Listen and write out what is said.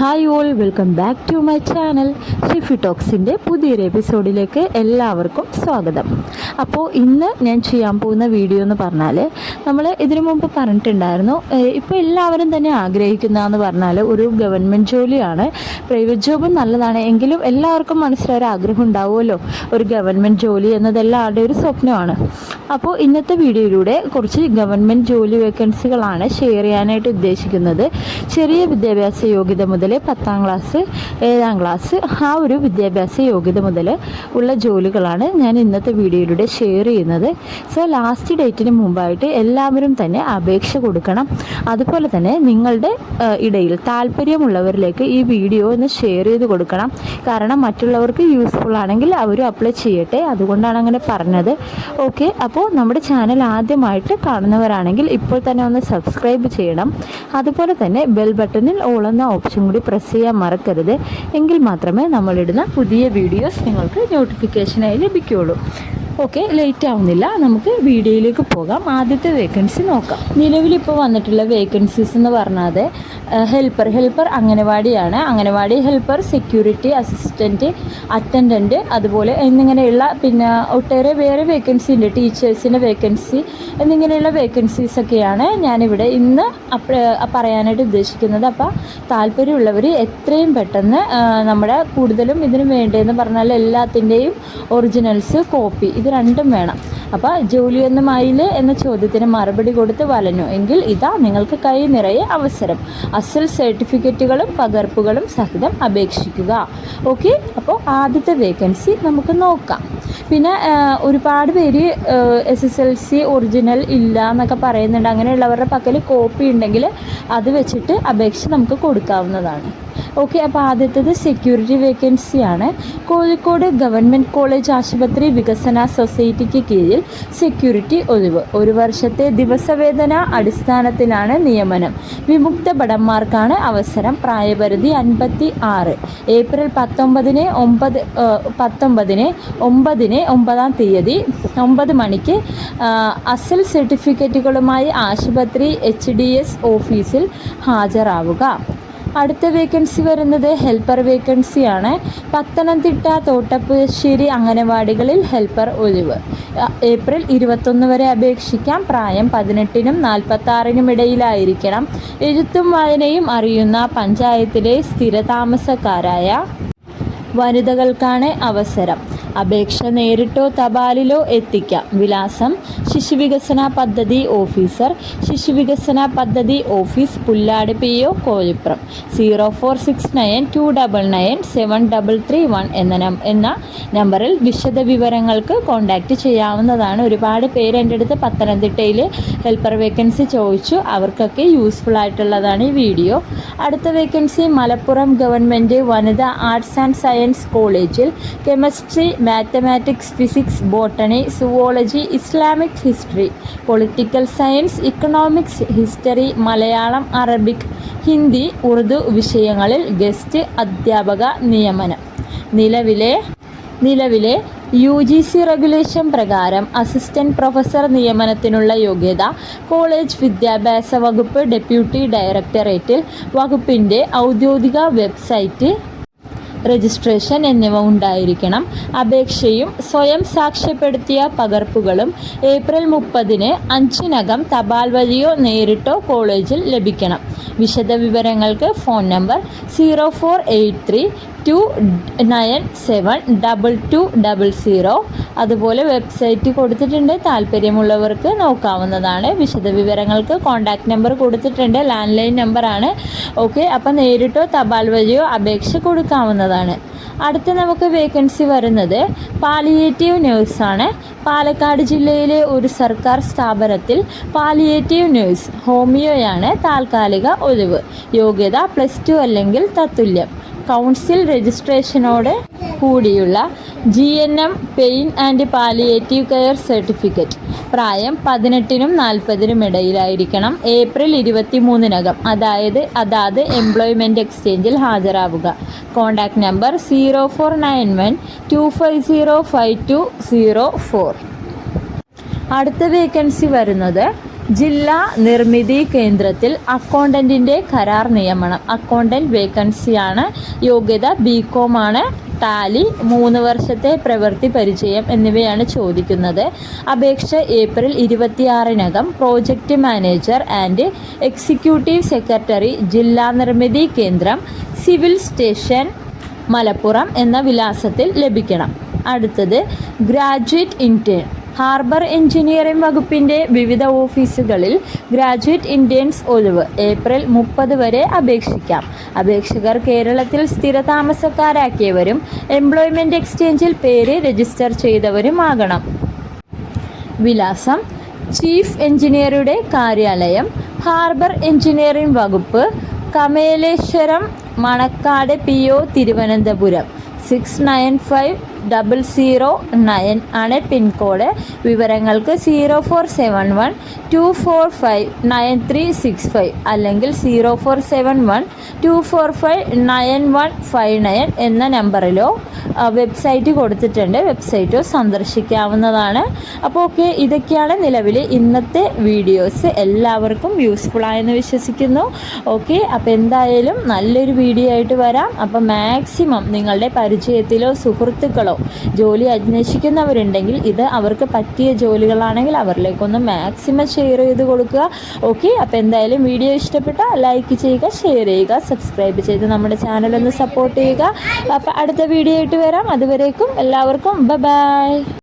Hi all welcome back to my channel Shifi ടോക്സിന്റെ പുതിയൊരു എപ്പിസോഡിലേക്ക് എല്ലാവർക്കും സ്വാഗതം. അപ്പോൾ ഇന്ന് ഞാൻ ചെയ്യാൻ പോകുന്ന വീഡിയോ എന്ന് പറഞ്ഞാൽ നമ്മൾ ഇതിനു മുമ്പ് പറഞ്ഞിട്ടുണ്ടായിരുന്നു ഇപ്പോൾ എല്ലാവരും തന്നെ ആഗ്രഹിക്കുന്നതെന്ന് പറഞ്ഞാൽ ഒരു ഗവൺമെന്റ് ജോലിയാണ്. പ്രൈവറ്റ് ജോബും നല്ലതാണ് എങ്കിലും എല്ലാവർക്കും മനസ്സിലൊരു ആഗ്രഹം ഉണ്ടാവുമല്ലോ. ഒരു ഗവൺമെന്റ് ജോലി എന്നത് എല്ലാവരുടെയും ഒരു സ്വപ്നമാണ്. അപ്പോൾ ഇന്നത്തെ വീഡിയോയിലൂടെ കുറച്ച് ഗവൺമെന്റ് ജോലി വേക്കൻസികളാണ് ഷെയർ ചെയ്യാനായിട്ട് ഉദ്ദേശിക്കുന്നത്. ചെറിയ വിദ്യാഭ്യാസ യോഗ്യത മുതൽ പത്താം ക്ലാസ് ഏഴാം ക്ലാസ് ആ ഒരു വിദ്യാഭ്യാസ യോഗ്യത മുതൽ ഉള്ള ജോലികളാണ് ഞാൻ ഇന്നത്തെ വീഡിയോയിലൂടെ ഷെയർ ചെയ്യുന്നത്. സോ ലാസ്റ്റ് ഡേറ്റിന് മുമ്പായിട്ട് എല്ലാവരും തന്നെ അപേക്ഷ കൊടുക്കണം. അതുപോലെ തന്നെ നിങ്ങളുടെ ഇടയിൽ താല്പര്യമുള്ളവരിലേക്ക് ഈ വീഡിയോ ഒന്ന് ഷെയർ ചെയ്ത് കൊടുക്കണം. കാരണം മറ്റുള്ളവർക്ക് യൂസ്ഫുൾ ആണെങ്കിൽ അവരും അപ്ലൈ ചെയ്യട്ടെ. അതുകൊണ്ടാണ് അങ്ങനെ പറഞ്ഞത്. ഓക്കെ അപ്പോൾ നമ്മുടെ ചാനൽ ആദ്യമായിട്ട് കാണുന്നവരാണെങ്കിൽ ഇപ്പോൾ തന്നെ ഒന്ന് സബ്സ്ക്രൈബ് ചെയ്യണം. അതുപോലെ തന്നെ ബെൽ ബട്ടണിൽ ഓൾ എന്ന ഓപ്ഷൻ കൂടി പ്രസ് ചെയ്യാൻ മറക്കരുത്. എങ്കിൽ മാത്രമേ നമ്മളിടുന്ന പുതിയ വീഡിയോസ് നിങ്ങൾക്ക് നോട്ടിഫിക്കേഷനായി ലഭിക്കുകയുള്ളൂ. ഓക്കെ ലേറ്റ് ആവുന്നില്ല. നമുക്ക് വീഡിയോയിലേക്ക് പോകാം. ആദ്യത്തെ വേക്കൻസി നോക്കാം. നിലവിലിപ്പോൾ വന്നിട്ടുള്ള വേക്കൻസീസ് എന്ന് പറഞ്ഞാൽ helper helper അംഗനവാടിയാണ്. Anganwadi helper security assistant attendant അതുപോലെ എന്നിങ്ങനെയുള്ള പിന്നെ ഒട്ടേറെ വേറെ വേക്കൻസി ഉണ്ട്. ടീച്ചേഴ്സിന്റെ വേക്കൻസി എന്നിങ്ങനെയുള്ള വേക്കൻസീസ് ഒക്കെയാണ് ഞാനിവിടെ ഇന്ന് പറയാനായിട്ട് ഉദ്ദേശിക്കുന്നത്. അപ്പോൾ താല്പര്യമുള്ളവർ എത്രയും പെട്ടെന്ന് നമ്മുടെ കൂടുതലും ഇതിന് വേണ്ടതെന്ന് പറഞ്ഞാൽ എല്ലാത്തിന്റെയും ഒറിജിനൽസ് കോപ്പി ഇത് രണ്ടും വേണം. അപ്പോൾ ജോലിയൊന്നും ആയില്ലേ എന്ന ചോദ്യത്തിന് മറുപടി കൊടുത്ത് വലഞ്ഞു. എങ്കിൽ ഇതാ നിങ്ങൾക്ക് കൈ നിറയെ അവസരം. അസൽ സർട്ടിഫിക്കറ്റുകളും പകർപ്പുകളും സഹിതം അപേക്ഷിക്കുക. ഓക്കെ? അപ്പോൾ ആദ്യത്തെ വേക്കൻസി നമുക്ക് നോക്കാം. പിന്നെ ഒരുപാട് പേര് S S L C original ഇല്ല എന്നൊക്കെ പറയുന്നുണ്ട്. അങ്ങനെയുള്ളവരുടെ പക്കൽ കോപ്പി ഉണ്ടെങ്കിൽ അത് വെച്ചിട്ട് അപേക്ഷ നമുക്ക് കൊടുക്കാവുന്നതാണ്. ഓക്കെ അപ്പോൾ ആദ്യത്തേത് സെക്യൂരിറ്റി വേക്കൻസിയാണ് കോഴിക്കോട് ഗവൺമെന്റ് കോളേജ് ആശുപത്രി വികസന സൊസൈറ്റിക്ക് കീഴിൽ സെക്യൂരിറ്റി ഒഴിവ്. ഒരു വർഷത്തെ ദിവസവേതന അടിസ്ഥാനത്തിലാണ് നിയമനം. വിമുക്ത ഭടന്മാർക്കാണ് അവസരം. പ്രായപരിധി അൻപത്തി ആറ് ഏപ്രിൽ പത്തൊമ്പതിന് ഒമ്പത് പത്തൊമ്പതിന് ഒമ്പതിന് ഒമ്പതാം തീയതി ഒമ്പത് മണിക്ക് അസൽ സർട്ടിഫിക്കറ്റുകളുമായി ആശുപത്രി എച്ച് ഡി എസ് ഓഫീസിൽ ഹാജരാവുക. അടുത്ത വേക്കൻസി വരുന്നത് ഹെൽപ്പർ വേക്കൻസിയാണ് പത്തനംതിട്ട തോട്ടപ്പശ്ശേരി അംഗനവാടികളിൽ ഹെൽപ്പർ ഒഴിവ്. ഏപ്രിൽ ഇരുപത്തൊന്ന് വരെ അപേക്ഷിക്കാം. പ്രായം പതിനെട്ടിനും നാൽപ്പത്തി ആറിനും ഇടയിലായിരിക്കണം. എഴുത്തും വായനയും അറിയുന്ന പഞ്ചായത്തിലെ സ്ഥിരതാമസക്കാരായ വനിതകൾക്കാണ് അവസരം. അപേക്ഷ നേരിട്ടോ തപാലിലോ എത്തിക്കാം. വിലാസം ശിശുവികസന പദ്ധതി ഓഫീസർ ശിശുവികസന പദ്ധതി office Pullad P O Kozhippuram zero four six nine two double nine seven double three one എന്ന എന്ന നമ്പറിൽ വിശദ വിവരങ്ങൾക്ക് കോൺടാക്റ്റ് ചെയ്യാവുന്നതാണ്. ഒരുപാട് പേര് എന്റെ അടുത്ത് പത്തനംതിട്ടയിൽ ഹെൽപ്പർ വേക്കൻസി ചോദിച്ചു. അവർക്കൊക്കെ യൂസ്ഫുൾ ആയിട്ടുള്ളതാണ് ഈ വീഡിയോ. അടുത്ത വേക്കൻസി മലപ്പുറം ഗവൺമെന്റ് വനിതാ ആർട്സ് ആൻഡ് സയൻസ് കോളേജിൽ chemistry mathematics physics botany zoology Islamic history political science economics history Malayalam Arabic Hindi Urdu വിഷയങ്ങളിൽ ഗസ്റ്റ് അധ്യാപക നിയമനം. നിലവിലെ നിലവിലെ യു ജി സി റെഗുലേഷൻ പ്രകാരം അസിസ്റ്റന്റ് പ്രൊഫസർ നിയമനത്തിനുള്ള യോഗ്യത കോളേജ് വിദ്യാഭ്യാസ വകുപ്പ് ഡെപ്യൂട്ടി ഡയറക്ടറേറ്റിൽ വകുപ്പിന്റെ ഔദ്യോഗിക വെബ്സൈറ്റ് രജിസ്ട്രേഷൻ എന്നിവ ഉണ്ടായിരിക്കണം. അപേക്ഷയും സ്വയം സാക്ഷ്യപ്പെടുത്തിയ പകർപ്പുകളും ഏപ്രിൽ മുപ്പതിന് അഞ്ചിനകം തപാൽ വഴിയോ നേരിട്ടോ കോളേജിൽ ലഭിക്കണം. വിശദവിവരങ്ങൾക്ക് phone number zero four eight three two nine seven double two double zero അതുപോലെ വെബ്സൈറ്റ് കൊടുത്തിട്ടുണ്ട്. താല്പര്യമുള്ളവർക്ക് നോക്കാവുന്നതാണ്. വിശദവിവരങ്ങൾക്ക് കോൺടാക്റ്റ് നമ്പർ കൊടുത്തിട്ടുണ്ട്. ലാൻഡ് ലൈൻ നമ്പറാണ് ഓക്കെ അപ്പം നേരിട്ടോ തപാൽ വഴിയോ അപേക്ഷ കൊടുക്കാവുന്നതാണ്. അടുത്ത നമുക്ക് വേക്കൻസി വരുന്നത് പാലിയേറ്റീവ് നേഴ്സാണ് പാലക്കാട് ജില്ലയിലെ ഒരു സർക്കാർ സ്ഥാപനത്തിൽ പാലിയേറ്റീവ് നേഴ്സ് ഹോമിയോയാണ് താൽക്കാലിക ഒഴിവ്. യോഗ്യത പ്ലസ് ടു അല്ലെങ്കിൽ തത്തുല്യം. കൗൺസിൽ രജിസ്ട്രേഷനോട് കൂടിയുള്ള G N M pain and palliative care certificate പ്രായം പതിനെട്ടിനും നാൽപ്പതിനും ഇടയിലായിരിക്കണം ഏപ്രിൽ ഇരുപത്തി മൂന്നിനകം അതായത് അതാത് എംപ്ലോയ്മെന്റ് എക്സ്ചേഞ്ചിൽ ഹാജരാവുക. Contact number zero four nine one two five zero five two zero four അടുത്ത വേക്കൻസി വരുന്നത് ജില്ലാ നിർമ്മിതി കേന്ദ്രത്തിൽ അക്കൗണ്ടന്റിന്റെ കരാർ നിയമനം. അക്കൗണ്ടന്റ് വേക്കൻസിയാണ് യോഗ്യത. ബി കോം ആണ് ടാലി. മൂന്ന് വർഷത്തെ പ്രവൃത്തി പരിചയം എന്നിവയാണ് ചോദിക്കുന്നത്. അപേക്ഷ April ഇരുപത്തിയാറിനകം project manager and executive secretary ജില്ലാ നിർമ്മിതി കേന്ദ്രം സിവിൽ സ്റ്റേഷൻ മലപ്പുറം എന്ന വിലാസത്തിൽ ലഭിക്കണം. അടുത്തത് ഗ്രാജുവേറ്റ് ഇന്റേൺ ഹാർബർ എഞ്ചിനീയറിംഗ് വകുപ്പിന്റെ വിവിധ ഓഫീസുകളിൽ ഗ്രാജുവേറ്റ് ഇന്ത്യൻസ് ഒഴിവ് ഏപ്രിൽ മുപ്പത് വരെ അപേക്ഷിക്കാം. അപേക്ഷകർ കേരളത്തിൽ സ്ഥിരതാമസക്കാരാക്കിയവരും എംപ്ലോയ്മെന്റ് എക്സ്ചേഞ്ചിൽ പേര് രജിസ്റ്റർ ചെയ്തവരുമാകണം. വിലാസം ചീഫ് എഞ്ചിനീയറുടെ കാര്യാലയം ഹാർബർ എഞ്ചിനീയറിംഗ് വകുപ്പ് Kamaleswaram Manacaud P O Thiruvananthapuram. Six nine five double zero nine ആണ് പിൻകോഡ് വിവരങ്ങൾക്ക് zero four seven one two four five nine three six five അല്ലെങ്കിൽ zero four seven one two four five nine one five nine എന്ന നമ്പറിലോ website കൊടുത്തിട്ടുണ്ട്. വെബ്സൈറ്റോ സന്ദർശിക്കാവുന്നതാണ്. അപ്പോൾ okay ഇതൊക്കെയാണ് നിലവിൽ ഇന്നത്തെ വീഡിയോസ് എല്ലാവർക്കും യൂസ്ഫുൾ ആയെന്ന് വിശ്വസിക്കുന്നു. ഓക്കെ അപ്പോൾ എന്തായാലും നല്ലൊരു വീഡിയോ ആയിട്ട് വരാം. അപ്പോൾ മാക്സിമം നിങ്ങളുടെ പരിചയത്തിലോ സുഹൃത്തുക്കളോ ജോലി അന്വേഷിക്കുന്നവരുണ്ടെങ്കിൽ ഇത് അവർക്ക് പറ്റിയ ജോലികളാണെങ്കിൽ അവരിലേക്കൊന്ന് മാക്സിമം ഷെയർ ചെയ്ത് കൊടുക്കുക. ഓക്കെ അപ്പോൾ എന്തായാലും വീഡിയോ ഇഷ്ടപ്പെട്ടാൽ ലൈക്ക് ചെയ്യുക ഷെയർ ചെയ്യുക സബ്സ്ക്രൈബ് ചെയ്ത് നമ്മുടെ ചാനൽ ഒന്ന് സപ്പോർട്ട് ചെയ്യുക. അപ്പോൾ അടുത്ത വീഡിയോ ആയിട്ട് വരാം. അതുവരേക്കും എല്ലാവർക്കും ബൈ